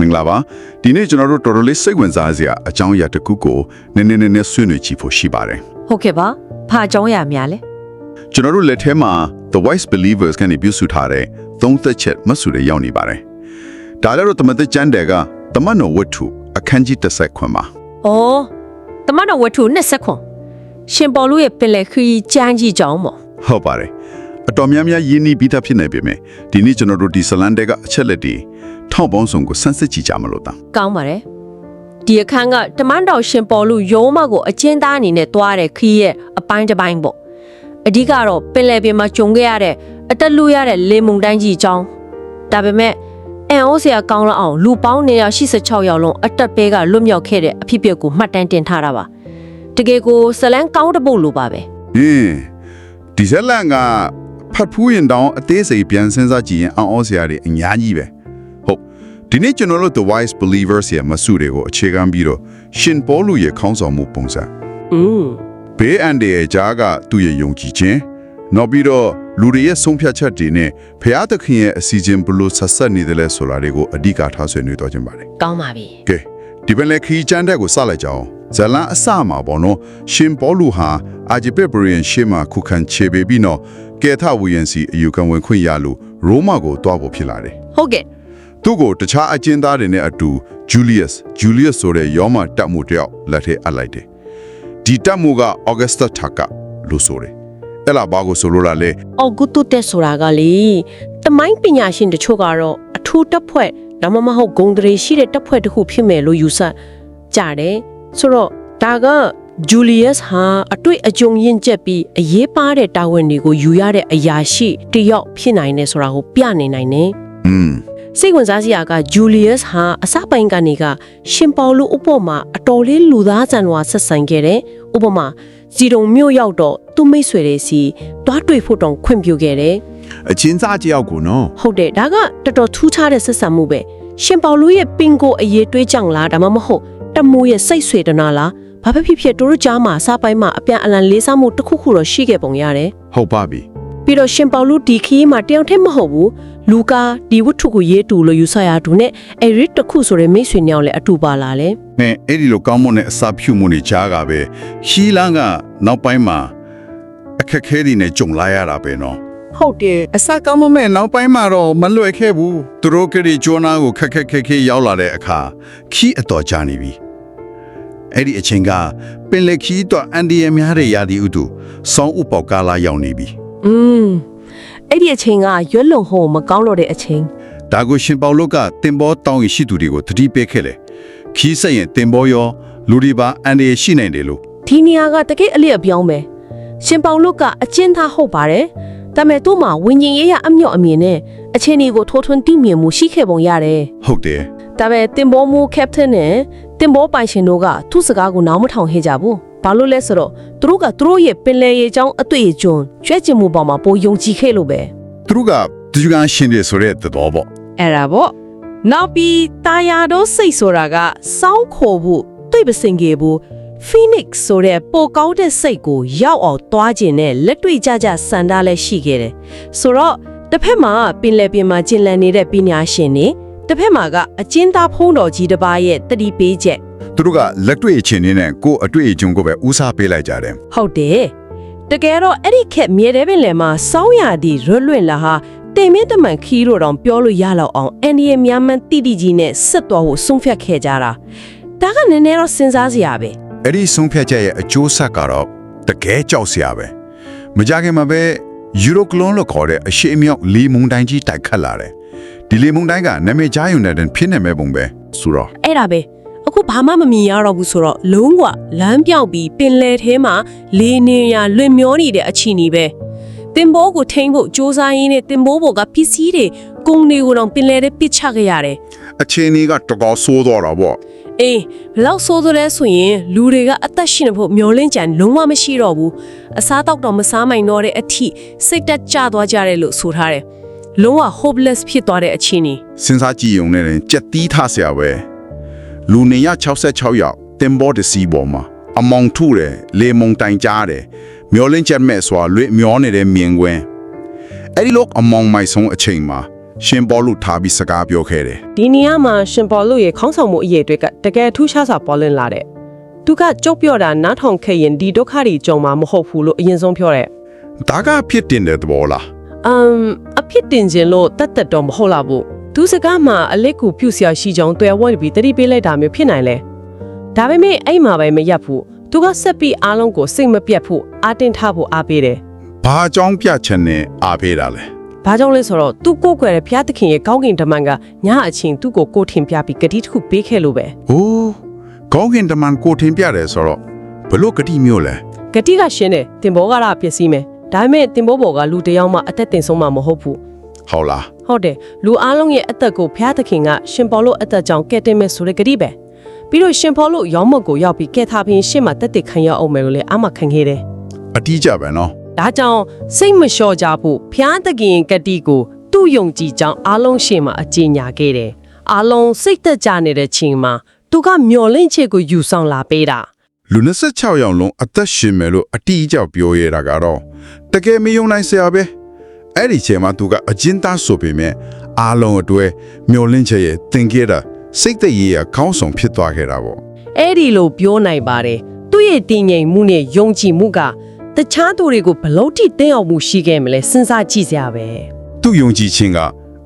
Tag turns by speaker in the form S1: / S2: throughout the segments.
S1: မင်္ဂလာပါဒီနေ့ကျွန်တော်တို့တော်တော်လေးစိတ်ဝင်စားစရာအကြောင်းအရာတစ်ခုကိုနည်းနည်းနည်းနည်းဆွေးနွေးကြည့်ဖို့ရှိပါတယ်
S2: ဟုတ်ကဲ့ပါဘာအကြောင်းအရာများလဲ
S1: ကျွန်တော်တို့လက်ထဲမှာ The Wise Believers ကနေပြုစုထားတဲ့သုံးသက်ချက်မဆူတွေရောက်နေပါတယ်ဒါလည်းတော့တမန်သက်ကျမ်းတွေကတမန်တော်ဝတ္ထုအခန်းကြီး30ခွန်ပါ
S2: ဩတမန်တော်ဝတ္ထု20ခွန်ရှင်ပေါလုရဲ့ပင်လယ်ခရီးကျမ်းကြီးကြောင်းပေါ့
S1: ဟုတ်ပါတယ် အတော်များများယဉ်နီးပြီးသားဖြစ်နေပြီမယ်ဒီနေ့ကျွန်တော်တို့ဒီဇလန်တွေကအချက်လက်တွေထောက်ပေါင်းစုံကိုဆန်းစစ်ကြည့်ကြမလို့တာ
S2: ကောင်းပါတယ်ဒီအခန်းကတမန်တော်ရှင်ပေါလုရုံးမကိုအကျဉ်းသားအနေနဲ့တွားတဲ့ခရီးရဲ့အပိုင်းတစ်ပိုင်းပေါ့အဓိကတော့ပင်လယ်ပြင်မှာဂျုံခဲ့ရတဲ့အတက်လူရတဲ့လေမုန်တိုင်းကြီးကြောင်းဒါပေမဲ့အန်အိုးစရာကောင်းလောက်အောင်လူပေါင်း186ယောက်လုံးအတက်ပဲကလွတ်မြောက်ခဲ့တဲ့အဖြစ်အပျက်ကိုမှတ်တမ်းတင်ထားတာပါတကယ်ကိုဇလန်းကောင်းတဲ့ပုတ်လိုပါပဲ
S1: ဟင်းဒီဇလန်က ဖတ်ဖူးရင်တောင်အသေးစိတ်ပြန်စဉ်းစားကြည့်ရင်အောင်းအောစရာတွေအများကြီးပဲဟုတ်ဒီနေ့ကျွန်တော်တို့ The Wise Believers ရဲ့မဆူတွေကိုအခြေခံပြီးတော့ရှင်ပေါလုရဲ့ခေါင်းဆောင်မှုပုံစံ
S2: อืม
S1: ဘေးအန္တရာယ်ကြားကသူ့ရဲ့ယုံကြည်ခြင်းနောက်ပြီးတော့လူတွေရဲ့ဆုံးဖြတ်ချက်တွေနဲ့ဖျားသခင်ရဲ့အစီအစဉ်ဘယ်လို့ဆက်ဆက်နေတယ်လဲဆိုတာတွေကိုအဓိကထားဆွေးနွေးတော့ခြင်းပါတယ်
S2: ကောင်းပါပြီ
S1: ကဲ ဒီပင်လေခီးချမ်းတဲ့ကိုစလိုက်ကြအောင်ဇလန်အစမှာပေါ့နော်ရှင်ပေါလုဟာအာဂျီပေဘရီယန်ရှေမှာခုခံခြေပေးပြီးတော့ကဲထဝီယန်စီအယူခံဝင်ခွင့်ရလို့ရိုးမာကိုတွားဖို့ဖြစ်လာတယ်
S2: ဟုတ်ကဲ့
S1: သူ့ကိုတခြားအကျဉ်းသားတွေနဲ့အတူဂျူလီယပ်ဂျူလီယပ်ဆိုတဲ့ယောမတပ်မှုတယောက်လက်ထဲအပ်လိုက်တယ်ဒီတပ်မှုကအော်ဂတ်စတာထာကလို့ဆိုတယ်အဲ့လာဘာကိုဆိုလိုလာလဲ
S2: အော်ဂုတုတက်ဆိုတာကလေတမိုင်းပညာရှင်တချို့ကတော့အထူးတပ်ဖွဲ့ ဒါမှမဟုတ်ဂုံတရေရှိတဲ့တပ်ဖွဲ့တစ်ခုဖြစ်မယ်လို့ယူဆကြတယ်ဆိုတော့ဒါကဂျူလီယပ်ဟာအတွေ့အကြုံရင့်ကျက်ပြီးအရေးပါတဲ့တာဝန်တွေကိုယူရတဲ့အရာရှိတစ်ယောက်ဖြစ်နိုင်တယ်ဆိုတာကိုပြနေနိုင်တယ်
S1: อืม
S2: စိတ်ဝင်စားစရာကဂျူလီယပ်ဟာအစပိုင်းကနေကရှင်ပေါလုဥပမာအတော်လေးလူသားဆန်ဝါဆက်ဆံခဲ့တယ်ဥပမာစီတုံမြို့ရောက်တော့သူ့မိတ်ဆွေတွေစီတွားတွေ့ဖို့တောင်ခွင့်ပြုခဲ့တယ်
S3: အချင်းစားတယောက်ကိုနော်
S2: ဟုတ်တယ်ဒါကတော်တော်ထူးခြားတဲ့ဆက်ဆံမှုပဲရှင်ပေါလုရဲ့ပင်ကိုအရေးတွေးကြောင်လားဒါမှမဟုတ်တမိုးရဲ့စိတ်ဆွေတနာလားဘာဖြစ်ဖြစ်ဖြစ်တို့တို့ကြားမှာအစားပိုင်းမှာအပြန်အလှန်လေးစားမှုတစ်ခုခုတော့ရှိခဲ့ပုံရတယ်
S3: ဟုတ်ပါပြီ
S2: ပြီးတော့ရှင်ပေါလုဒီခီးမှာတယောက်တည်းမဟုတ်ဘူးလူကာဒီဝတ္ထုကိုရေးတူလို့ယူဆရတူနဲ့အဲ့ရစ်တစ်ခုဆိုတဲ့မိတ်ဆွေညောင်လည်းအတူပါလာလေ
S1: နဲအဲ့ဒီလိုကောင်းမွန်တဲ့အစာဖြူမှုတွေကြားကပဲရှီလန်းကနောက်ပိုင်းမှာအခက်ခဲတွေနဲ့ကြုံလာရတာပဲနော်
S3: ဟုတ်တယ်အစကောင်းမမဲ့နောက်ပိုင်းမှာတော့မလွယ်ခဲ့ဘူး
S1: သူတို့ကလေးဂျိုနာကိုခက်ခက်ခဲခဲရောက်လာတဲ့အခါခီးအတော်ကြာနေပြီအဲ့ဒီအချိန်ကပင်လက်ခီးတော့အန်ဒီယများတဲ့ရာဒီဥတုဆောင်းဥပေါကာလာရောက်နေပြီ
S2: อืมအဲ့ဒီအချိန်ကရွက်လုံဟိုမကောင်းတော့တဲ့အချိန်
S1: ဒါကိုရှင်ပေါလုကတင်ဘောတောင်းရရှိသူတွေကိုတတိပေးခဲ့လေခီးဆက်ရင်တင်ဘောရောလူဒီပါအန်ဒီယရှိနိုင်တယ်လို့
S2: ဒီနေရာကတကယ်အလျက်ပြောင်းပဲရှင်ပေါလုကအကျဉ်းသားဟုတ်ပါတယ် ဒါပေမဲ့သူ့မှာဝิญဉ်ရေးရအမြော့အမြင်နဲ့အချင်းဒီကိုထိုးထွင်းတိမြင်မှုရှိခဲ့ပုံရတယ်
S1: ဟုတ်တယ်
S2: ဒါပေမဲ့တင်ဘောမူကက်ပတင်နဲ့တင်ဘောပိုင်ရှင်တို့ကသူ့စကားကိုနားမထောင်ဟဲကြဘူးဘာလို့လဲဆိုတော့သူတို့ကသူတို့ရဲ့ပင်လယ်ရေချောင်းအတွေ့အကြုံကျွဲကျင်မှုပေါ်မှာပိုယုံကြည်ခဲ့လို့ပဲ
S1: သူတို့ကဒီကရှင်တွေဆိုတဲ့သဘောပေါ့
S2: အဲ့ဒါပေါ့နောက်ပြီးတာယာတို့စိတ်ဆိုတာကစောင်းခိုဖို့တွေ့ပစင်ကေဘူး Phoenix ဆိုတဲ့ပိုကောင်းတဲ့စိတ်ကိုရောက်အောင်သွားခြင်းနဲ့လက်တွေ့ကြကြစံတာလည်းရှိခဲ့တယ်ဆိုတော့တစ်ဖက်မှာပင်လယ်ပြင်မှာကျင်လည်နေတဲ့ပညာရှင်တွေတစ်ဖက်မှာကအကျဉ်းသားဖုံးတော်ကြီးတစ်ပါးရဲ့တတိပေးချက်
S1: သူတို့ကလက်တွေ့အချင်းနဲ့ကိုယ့်အတွေ့အကြုံကိုပဲဦးစားပေးလိုက်ကြတယ်
S2: ဟုတ်တယ်တကယ်တော့အဲ့ဒီခက်မြေတဲ့ပင်လယ်မှာစောင်းရသည်ရွတ်လွင့်လာဟာတင်မင်းတမန်ခီးတို့တောင်ပြောလို့ရလောက်အောင်အန်ဒီရဲ့မြန်မှန်တိတိကြီးနဲ့ဆက်သွားဖို့ဆုံးဖြတ်ခဲ့ကြတာဒါကနည်းနည်းတော့စဉ်းစားစရာပဲ
S1: အဲ့ဒီဆုံးဖြတ်ချက်ရဲ့အကျိုးဆက်ကတော့တကယ်ကြောက်စရာပဲမကြခင်မှာပဲယူရိုကလွန်လို့ခေါ်တဲ့အရှိအမြောက်လီမုန်တိုင်းကြီးတိုက်ခတ်လာတယ်ဒီလီမုန်တိုင်းကနာမည်ကြားရုံနဲ့တင်ဖြစ်နေမဲ့ပုံပဲဆိုတော့
S2: အဲ့ဒါပဲအခုဘာမှမမြင်ရတော့ဘူးဆိုတော့လုံးဝလမ်းပြောက်ပြီးပင်လယ်ထဲမှာလေနေရလွင်မျောနေတဲ့အခြေအနေပဲတင်ဘောကိုထိန်းဖို့စ조사ရင်းနဲ့တင်ဘောဘောကပစ္စည်းတွေကုန်းတွေကိုတော့ပင်လယ်ထဲပစ်ချခဲ့ရတယ်
S1: အခြေအနေကတကောဆိုးတော့တာပေါ့
S2: အေးဘယ်လောက်ဆိုးသလဲဆိုရင်လူတွေကအသက်ရှင်နေဖို့မျောလင်းကြံလုံးဝမရှိတော့ဘူးအစားတောက်တော့မစားမိုင်တော့တဲ့အထိစိတ်တက်ကြသွားကြတယ်လို့ဆိုထားတယ်လုံးဝ hopeless ဖြစ်သွားတဲ့အခြေအနေ
S1: စဉ်းစားကြည့်ုံနဲ့တင်ကြက်တီးထားစရာပဲလူနေရ66ယောက်တင်ဘောတစီပေါ်မှာအမောင်ထုတယ်လေမုန်တိုင်ကြားတယ်မျောလင်းချက်မဲ့စွာလွေမျောနေတဲ့မြင်ကွင်းအဲ့ဒီလောက်အမောင်မိုက်ဆုံးအချိန်မှာ ရှင်ပေါလုထားပြီးစကားပြောခဲ့တယ်
S2: ဒီနေရာမှာရှင်ပေါ်လို့ရဲ့ခေါင်းဆောင်မှုအရေးတွေကတကယ်ထူးခြားစွာပေါ်လင်းလာတဲ့သူကကြုတ်ပြောတာနားထောင်ခဲ့ရင်ဒီဒုက္ခတွေကြုံမှာမဟုတ်ဘူးလို့အရင်ဆုံးပြောတဲ့
S1: ဒါကဖြစ်တင်တဲ့သဘောလား
S2: အမ်အဖြစ်တင်ခြင်းလို့တတ်တတ်တော့မဟုတ်လားဘူးသူစကားမှာအလက်ကိုပြုတ်ဆရာရှိကြောင်းတွေ့ဝတ်ပြီးတတိပေးလိုက်တာမျိုးဖြစ်နိုင်လဲဒါပေမဲ့အဲ့မှာပဲမရက်ဘူးသူကဆက်ပြီးအားလုံးကိုစိတ်မပြတ်ဖို့အားတင်းထားဖို့အားပေးတယ်
S1: ဘာအကြောင်းပြချက်နဲ့အားပေးတာလဲ။
S2: ဘာကြောင့်လဲဆိုတော့သူကိုယ်ကွယ်တဲ့ဘုရားသခင်ရဲ့ကောင်းကင်တမန်ကညအချိန်သူ့ကိုကိုယ်ထင်ပြပြီးဂတိတစ်ခုပေးခဲ့လို့ပဲ
S1: ဟိုးကောင်းကင်တမန်ကိုထင်ပြတယ်ဆိုတော့ဘလို့ဂတိမျိုးလဲ။
S2: ဂတိကရှင်းတယ်တင်ဘောကတော့ပျက်စီးမယ်။ဒါပေမဲ့တင်ဘောဘောကလူတစ်ယောက်မှအသက်တင်ဆုံးမှာမဟုတ်ဘူး
S1: ဟုတ်လား။
S2: ဟုတ်တယ်လူအားလုံးရဲ့အသက်ကိုဘုရားသခင်ကရှင်ပေါ်လို့အသက်ကြောင့်ကဲ့တင်မယ်ဆိုတဲ့ဂတိပဲ။ပြီးတော့ရှင်ပေါ်လို့ရောင်းမတ်ကိုရောက်ပြီးကဲ့ထားပြီးရှေ့မှာတက်တက်ခံရအောင်မယ်လို့လည်းအမှခံခဲ့တယ်
S1: အတီးကြပဲနော်။
S2: ဒါကြောင့်စိတ်မလျှော့ကြဖို့ဘုရားသခင်ရဲ့ဂတိကိုသူ့ယုံကြည်ကြောင်းအားလုံးရှေ့မှာအကျဉ်းညာခဲ့တယ်။အားလုံးစိတ်သက်ကြနေတဲ့ချိန်မှာသူကမျော်လင့်ချက်ကိုယူဆောင်လာပေးတာ။
S1: လူ26ယောက်လုံးအသက်ရှင်မယ်လို့အတီးကြောက်ပြောရတာကတော့တကယ်မယုံနိုင်စရာပဲအဲ့ဒီချိန်မှာသူကအကျဉ်းသားဆိုပေမဲ့အားလုံးအတွက်မျောလင့်ချက်ရဲ့သင်ခဲ့တာစိတ်တရေရခေါင်းဆောင်ဖြစ်သွားခဲ့တာပေါ့
S2: အဲ့ဒီလိုပြောနိုင်ပါတယ်သူ့ရဲ့တည်ငြိမ်မှုနဲ့ယုံကြည်မှုက တခြားသူတွေကိုဘလို့ထိတင်းအောင်မှုရှိခဲ့မလဲစဉ်းစားကြည့်စရာပဲ
S1: သူယုံကြည်ခြင်းက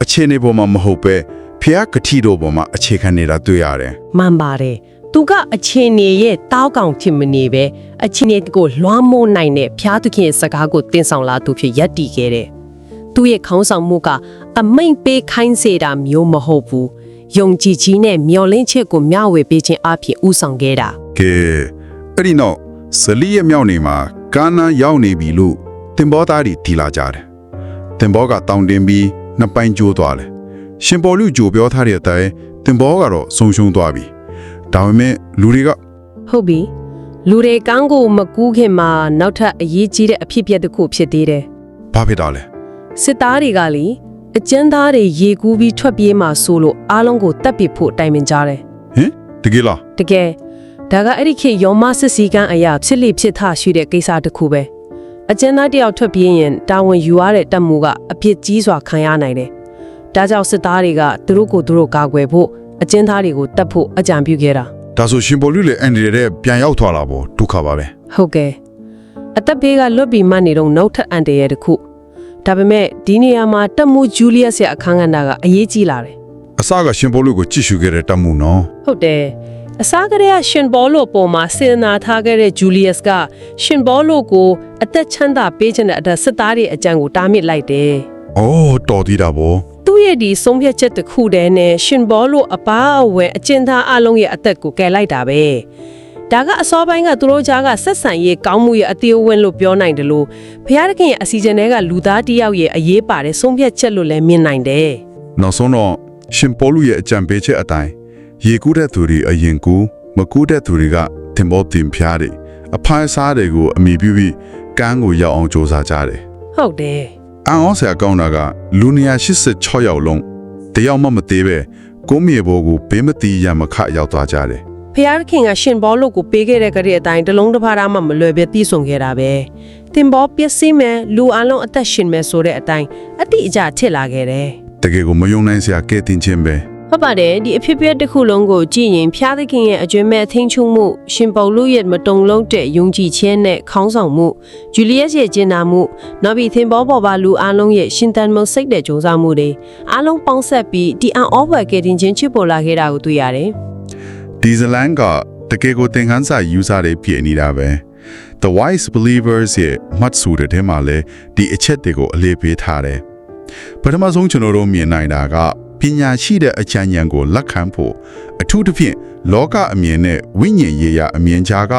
S1: အခြေအနေပေါ်မှာမဟုတ်ပဲဖျားကတိတော်ပေါ်မှာအခြေခံနေတာတွေ့ရတယ်
S2: မှန်ပါတယ်သူကအချင်းနေရဲ့တောက်ကောင်ဖြစ်မနေပဲအချင်းနေကိုလွှမ်းမိုးနိုင်တဲ့ဖျားသခင်ရဲ့စကားကိုတင်ဆောင်လာသူဖြစ်ယက်တည်ခဲ့တဲ့သူ့ရဲ့ခေါင်းဆောင်မှုကအမိန်ပေးခိုင်းစေတာမျိုးမဟုတ်ဘူးယုံကြည်ခြင်းနဲ့မျှော်လင့်ချက်ကိုမျှဝေပေးခြင်းအပြင်ဥဆောင်ခဲ့တာ
S1: ကဲအဲ့ဒီနောက်ဇလီရဲ့မြောက်နေမှာ ကာနာရောက်နေပြီလို့တင်ဘောသားတွေတီလာကြတယ်တင်ဘောကတောင်းတင်ပြီးနှစ်ပိုင်းကျိုးသွားတယ်ရှင်ပေါ်လူကြိုပြောထားတဲ့အတိုင်းတင်ဘောကတော့ဆုံရှုံသွားပြီဒါပေမဲ့လူတွေက
S2: ဟုတ်ပြီလူတွေကောင်းကိုမကူးခင်မှာနောက်ထပ်အရေးကြီးတဲ့အဖြစ်အပျက်တစ်ခုဖြစ်သေးတယ်
S1: ဘာဖြစ်တာလဲ
S2: စစ်သားတွေကလေအကျဉ်းသားတွေရေကူးပြီးထွက်ပြေးမှဆိုလို့အားလုံးကိုတပ်ပစ်ဖို့တိုင်ပင်ကြတယ်
S1: ဟင်တကယ်လား
S2: တကယ် ဒါကအဲ့ဒီခေတ်ရောမစစ်စီကန်းအရာဖြစ်လိဖြစ်ထရှိတဲ့ကိစ္စတစ်ခုပဲအကျဉ်းသားတယောက်ထွက်ပြေးရင်တာဝန်ယူရတဲ့တပ်မှုကအပြစ်ကြီးစွာခံရနိုင်တယ်ဒါကြောင့်စစ်သားတွေကသူတို့ကိုသူတို့ကာကွယ်ဖို့အကျဉ်းသားတွေကိုတတ်ဖို့အကြံပြုခဲ့တာ
S1: ဒါဆိုရှင်ပေါ်လူလေအန်ဒီရဲ့ပြန်ရောက်သွားလာပေါ့ဒုက္ခပါပဲ
S2: ဟုတ်ကဲ့အသက်ဘေးကလွတ်ပြီးမှနေတော့နောက်ထပ်အန်တရာတစ်ခုဒါပေမဲ့ဒီနေရာမှာတက်မှုဂျူလီယပ်ရဲ့အခန်းကဏ္ဍကအရေးကြီးလာတယ်
S1: အစကရှင်ပေါ်လူကိုကြည့်ရှုခဲ့တဲ့တတ်မှုနော်
S2: ဟုတ်တယ် အစားကလေးကရှင်ဘောလိုပေါ်မှာစေနာထားခဲ့တဲ့ဂျူလီယပ်ကရှင်ဘောလိုကိုအသက်ချမ်းသာပေးခြင်းတဲ့အတစစ်သားတွေအကြံကိုတားမြစ်လိုက်တယ်
S1: အော်တော်သေးတာဗော
S2: သူ့ရဲ့ဒီဆုံးဖြတ်ချက်တစ်ခုတည်းနဲ့ရှင်ဘောလိုအပါအဝင်အကျဉ်းသားအလုံးရဲ့အသက်ကိုကယ်လိုက်တာပဲဒါကအစောပိုင်းကသူတို့ကြားကဆက်ဆံရေးကောင်းမှုရဲ့အသေးအဝင်းလို့ပြောနိုင်တယ်လို့ဘုရားသခင်ရဲ့အစီအစဉ်တွေကလူသားတစ်ယောက်ရဲ့အရေးပါတဲ့ဆုံးဖြတ်ချက်လို့လည်းမြင်နိုင်တယ်
S1: နောက်ဆုံးတော့ရှင်ပေါ်လူရဲ့အကြံပေးချက်အတိုင်း ရေကူးတဲ့သူတွေအရင်ကူမကူးတဲ့သူတွေကတင်ပေါ်တင်ဖျားတယ်အဖိုင်းစားတွေကိုအမိပြုပြီးကန်းကိုရောက်အောင်စ조사ကြတယ်
S2: ဟုတ်တယ်
S1: အန်အောင်ဆရာကောင်းတာကလူ186ယောက်လုံးတယောက်မှမသေးပဲကိုမြေဘောကိုဘေးမတီးရမခရောက်သွားကြတယ်
S2: ဖျားခင်ကရှင်ဘောလို့ကိုပေးခဲ့တဲ့ကလေးအတိုင်းတလုံးတစ်ဖားသားမှမလွယ်ပဲပြီးဆုံးခဲ့တာပဲတင်ဘောပျက်စီးမယ်လူအလုံးအသက်ရှင်မယ်ဆိုတဲ့အတိုင်းအတိအကျထစ်လာခဲ့တယ်
S1: တကယ်ကိုမယုံနိုင်စရာကဲတင်ခြင်းပဲ
S2: ဟုတ်ပါတယ်ဒီအဖြစ်အပျက်တစ်ခုလုံးကိုကြည့်ရင်ဖျားသခင်ရဲ့အကျွမ်းမဲ့အထင်းချုံမှုရှင်ပေါလုရဲ့မတုံလုံးတဲ့ယုံကြည်ခြင်းနဲ့ခေါင်းဆောင်မှုဂျူလီယက်ရဲ့ကျင်နာမှုနောက်ပြီးသင်ဘောပေါ်ပါလူအလုံးရဲ့ရှင်တန်မုတ်စိတ်တဲ့ကြိုးစားမှုတွေအလုံးပေါင်းဆက်ပြီးဒီအန်အောဘွယ်ကတင်ချင်းချစ်ပေါ်လာခဲ့တာကိုတွေ့ရတယ်
S1: ဒီဇလန်ကတကယ်ကိုသင်ခန်းစာ user တွေပြည်နေတာပဲ The Wise Believers ရဲ့မှတ်စုတဲ့ထဲမှာလည်းဒီအချက်တွေကိုအလေးပေးထားတယ်ပထမဆုံးကျွန်တော်တို့မြင်နိုင်တာက ပညာရှိတဲ့အချမ်းဉာဏ်ကိုလက်ခံဖို့အထူးသဖြင့်လောကအမြင်နဲ့ဝိညာဉ်ရေးရာအမြင်ကြားက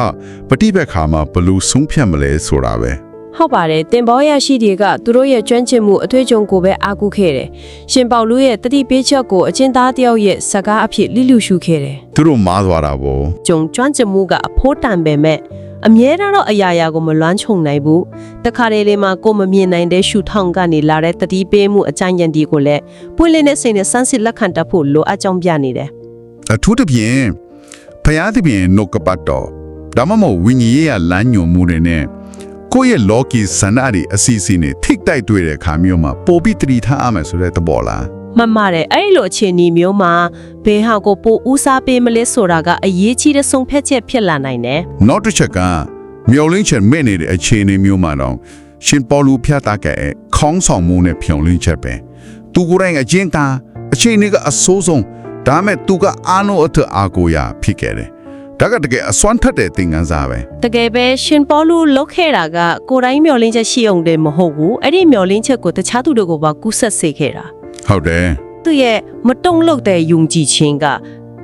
S1: ပฏิပက္ခမှာဘယ်လို့ဆုံးဖြတ်မလဲဆိုတာပဲ
S2: ဟုတ်ပါတယ်တင်ဘောရရှိတွေကသူတို့ရဲ့ကျွမ်းကျင်မှုအထွေးကြုံကိုပဲအားကိုးခဲ့တယ်ရှင်ပေါလုရဲ့တတိပေးချက်ကိုအကျဉ်းသားတယောက်ရဲ့စကားအဖြစ်လိလူရှုခဲ့တယ်
S1: သူတို့မားသွားတာပေါ့
S2: ကြုံကျွမ်းကျင်မှုကအဖိုးတန်ပေမဲ့အမြဲတမ်းတော့အရာရာကိုမလွမ်းခြုံနိုင်ဘူးတခါတလေလေးမှာကိုယ်မမြင်နိုင်တဲ့ရှုထောင့်ကနေလာတဲ့တတိပေးမှုအကြံဉာဏ်ဒီကိုလည်းပွင့်လင်းတဲ့စိတ်နဲ့စမ်းစစ်လက်ခံတတ်ဖို့လိုအပ်ကြောင်းပြနေတယ်
S1: အထူးသဖြင့်ဖယားသဖြင့်နှုတ်ကပတ်တော်ဒါမှမဟုတ်ဝိညာဉ်ရေးရလမ်းညွန်မှုတွေနဲ့ ကိုယ့်ရဲ့ logi စန္ဒတွေအစီအစီနဲ့ထိတ်တိုက်တွေ့တဲ့အခါမျိုးမှာပိုပြီးတတိထားရမယ်ဆိုတဲ့သဘောလား
S2: ဟမှတ်ပါတယ်အဲ့လိုအခြေအနေမျိုးမှာဘယ်ဟာကိုပိုဦးစားပေးမလဲဆိုတာကအရေးကြီးတဲ့ဆုံးဖြတ်ချက်ဖြစ်လာနိုင်တယ်
S1: နောက်တစ်ချက်ကမျောလင်းချက်မဲ့နေတဲ့အခြေအနေမျိုးမှာတော့ရှင်ပေါလုဖျားတာကဲခေါင်းဆောင်မှုနဲ့ဖြောင်းလင်းချက်ပဲသူကိုယ်တိုင်အကျဉ်းသားအခြေအနေကအဆိုးဆုံးဒါမဲ့သူကအာနိုအထအာကိုရဖြစ်ခဲ့တယ် ဒါကတကယ်အစွမ်းထက်တဲ့သင်ခန်းစာပဲ
S2: တကယ်ပဲရှင်ပေါလုလောက်ခဲ့တာကကိုယ်တိုင်းမျောလင်းချက်ရှိအောင်တည်းမဟုတ်ဘူးအဲ့ဒီမျောလင်းချက်ကိုတခြားသူတို့ကပါကူးဆက်စေခဲ့တာ
S1: ဟုတ်တယ်
S2: သူ့ရဲ့မတုံ့လောက်တဲ့ယုံကြည်ခြင်းက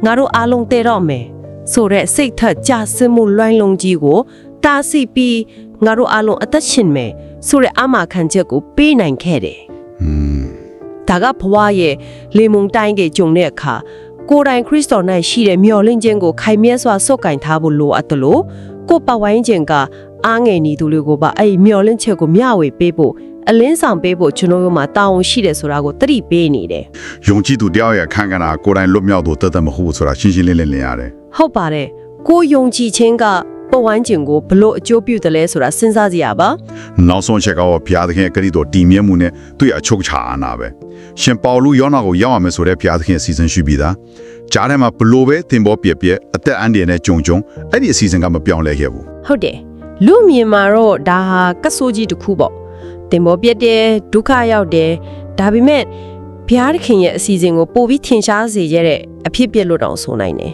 S2: ငါတို့အားလုံးတည်တော့မယ်ဆိုတဲ့စိတ်ထက်ကြဆင်းမှုလွှမ်းလုံးကြီးကိုတားဆီးပြီးငါတို့အားလုံးအသက်ရှင်မယ်ဆိုတဲ့အမှားခံချက်ကိုပေးနိုင်ခဲ့တယ်
S1: อืม
S2: ဒါကဘဝရဲ့လေမုန်တိုင်းကကြုံတဲ့အခါ ကိုယ်တိုင်ခရစ်တော်၌ရှိတဲ့မျော်လင့်ခြင်းကိုခိုင်မြဲစွာစုပ်ကင်ထားဖို့လိုအပ်တယ်လို့ကိုယ်ပဝိုင်းခြင်းကအားငယ်နေသူတွေကိုပါအဲ့ဒီမျော်လင့်ချက်ကိုမျှဝေပေးဖို့အလင်းဆောင်ပေးဖို့ကျွန်တော်တို့မှာတာဝန်ရှိတယ်ဆိုတာကိုသတိပေးနေတယ်
S1: ယုံကြည်သူတယောက်ရဲ့ခန့်ကဏ္ဍကိုယ်တိုင်လွတ်မြောက်သူတသက်မဟုတ်ဘူးဆိုတာရှင်းရှင်းလင်းလင်းလင်းရတယ်
S2: ဟုတ်ပါတယ်ကိုယုံကြည်ခြင်းက ပဝိုင်းခြင်းကိုဘလို့အကျိုးပြုတယ်လဲဆိုတာစဉ်းစားကြရပါ
S1: နောက်ဆုံးချက်ကတော့ဘုရားသခင်ရဲ့ဂရုတော်တည်မြဲမှုနဲ့သူ့ရဲ့အချုပ်ချာအာဏာပဲရှင်ပေါလုယောနာကိုရောက်အောင်မယ်ဆိုတဲ့ဘုရားသခင်ရဲ့အစီအစဉ်ရှိပြီးသားကြားထဲမှာဘလို့ပဲသင်ပေါ်ပြက်ပြက်အသက်အန္တရာယ်နဲ့ကြုံကြုံအဲ့ဒီအစီအစဉ်ကမပြောင်းလဲခဲ့ဘူး
S2: ဟုတ်တယ်လူမြင်မှာတော့ဒါဟာကတ်ဆိုးကြီးတစ်ခုပေါ့တင်ပေါ်ပြက်တယ်ဒုက္ခရောက်တယ်ဒါပေမဲ့ဘုရားသခင်ရဲ့အစီအစဉ်ကိုပို့ပြီးထင်ရှားစေရတဲ့အဖြစ်ပြက်လို့တောင်ဆိုနိုင်တယ်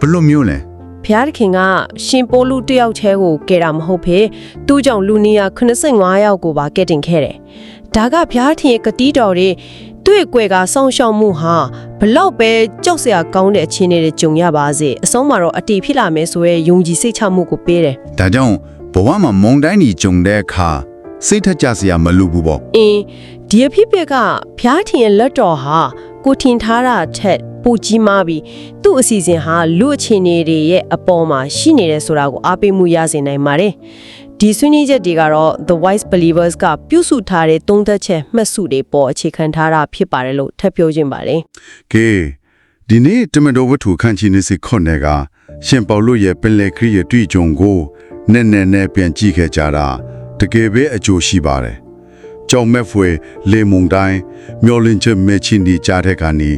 S1: ဘလို့မျိုးလဲ
S2: ဘုရားသခင်ကရှင်ပိုလူတယောက်တည်းကိုကယ်တာမဟုတ်ဖေသူ့ကြောင့်လူနီယာ85ယောက်ကိုပါကယ်တင်ခဲ့တယ်ဒါကဘုရားသခင်ရဲ့ကတိတော်တွေသူ့ရဲ့ကွယ်ကစောင့်ရှောက်မှုဟာဘလောက်ပဲကြောက်စရာကောင်းတဲ့အခြေအနေတွေကြုံရပါစေအဆုံးမှာတော့အတီးဖြစ်လာမယ်ဆိုရဲယုံကြည်စိတ်ချမှုကိုပေးတယ်
S1: ဒါကြောင့်ဘဝမှာမုံတိုင်းကြီးကြုံတဲ့အခါစိတ်ထကြစရာမလိုဘူးပေါ့
S2: အင်းဒီအဖြစ်ပြက်ကဖျားထင်ရဲ့လက်တော်ဟာကိုထင်ထားတာထက် ပိုကြီးမားပြီးသူ့အစီအစဉ်ဟာလူအခြေအနေတွေရဲ့အပေါ်မှာရှိနေတယ်ဆိုတာကိုအားပေးမှုရစေနိုင်ပါတယ်ဒီဆွေးနွေးချက်တွေကတော့ The Wise Believers ကပြုစုထားတဲ့သုံးသက်ချက်မှတ်စုတွေပေါ်အခြေခံထားတာဖြစ်ပါတယ်လို့ထပ်ပြောခြင်းပါတယ်
S1: ကဲဒီနေ့တမန်တော်ဝတ္ထုခန့်ချီနေစီခွန်နယ်ကရှင်ပေါလုရဲ့ပင်လယ်ခရီးရဲ့တွေ့ကြုံကိုနည်းနည်းနဲ့ပြန်ကြည့်ခဲ့ကြတာတကယ်ပဲအကျိုးရှိပါတယ် ကြောင်မဲ့ဖွယ်လေမုန်တိုင်းမျောလင်းချက်မဲ့ချင်းဒီကြားတဲ့ကနေ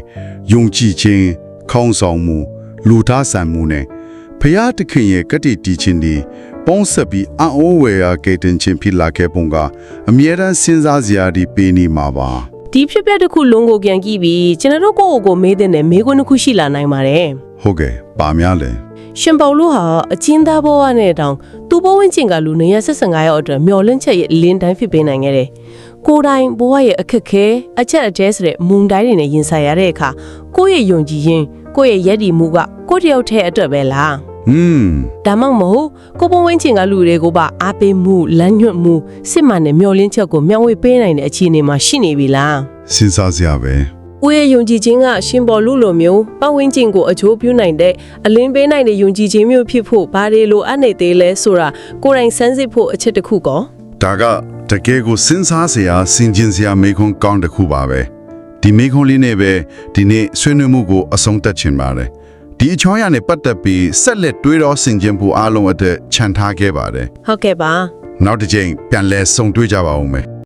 S1: ယုံကြည်ခြင်းခေါင်းဆောင်မှုလူသားဆန်မှုနဲ့ဖျားတခင်ရဲ့ကတိတီချင်းဒီပေါင်းဆက်ပြီးအံ့ဩဝယ်ရာကေတင်ချင်းဖြစ်လာခဲ့ပုံကအမြဲတမ်းစဉ်းစားစရာဒီပေးနေမှာပါ
S2: ဒီဖြစ်ပျက်တစ်ခုလုံးကိုပြန်ကြည့်ပြီးကျွန်တော်တို့ကိုယ့်ကိုယ်ကိုမေးတဲ့မေးခွန်းတစ်ခုရှိလာနိုင်ပါတယ်
S1: ဟုတ်ကဲ့ပါများလဲ
S2: ရှင်ပေါလုဟာအချင်းသားဘဝနဲ့တောင်သူ့ဘဝဝင်ကျင်ကလူနေရ75ရောက်အတွက်မျောလင့်ချက်ရဲ့လင်းတိုင်းဖြစ်ပေးနိုင်ခဲ့တယ်။ကိုယ်တိုင်ဘဝရဲ့အခက်ခဲအချက်အတဲဆိုတဲ့မုန်တိုင်းတွေနဲ့ရင်ဆိုင်ရတဲ့အခါကိုယ့်ရဲ့ယုံကြည်ခြင်းကိုယ့်ရဲ့ယက်တီမှုကကိုယ့်တယောက်တည်းအတွက်ပဲလား
S1: อืม။
S2: ဒါမှမဟုတ်ကိုယ်ဘဝဝင်ကျင်ကလူတွေကိုပါအားပေးမှုလမ်းညွှတ်မှုစစ်မှန်တဲ့မျောလင့်ချက်ကိုမျှဝေပေးနိုင်တဲ့အခြေအနေမှာရှိနေပြီလား
S1: စဉ်းစားစရာပဲ။
S2: ဦးရဲ့ယုံကြည်ခြင်းကရှင်ပေါ်လူလိုမျိုးပတ်ဝန်းကျင်ကိုအကျိုးပြုနိုင်တဲ့အလင်းပေးနိုင်တဲ့ယုံကြည်ခြင်းမျိုးဖြစ်ဖို့ဘာတွေလိုအပ်နေသေးလဲဆိုတာကိုယ်တိုင်စမ်းစစ်ဖို့အချက်တစ်ခုကော
S1: ဒါကတကယ်ကိုစဉ်းစားစရာစင်ကျင်စရာမေခွန်းကောင်းတစ်ခုပါပဲဒီမေခွန်းလေးနဲ့ပဲဒီနေ့ဆွေးနွေးမှုကိုအဆုံးသတ်ချင်ပါတယ်ဒီအချောင်းရနဲ့ပတ်သက်ပြီးဆက်လက်တွေးတော့ဆင်ခြင်ဖို့အားလုံးအတွက်ခြံထားခဲ့ပါတယ်
S2: ဟုတ်ကဲ့ပါ
S1: နောက်တစ်ချိန်ပြန်လဲဆုံတွေ့ကြပါဦးမယ်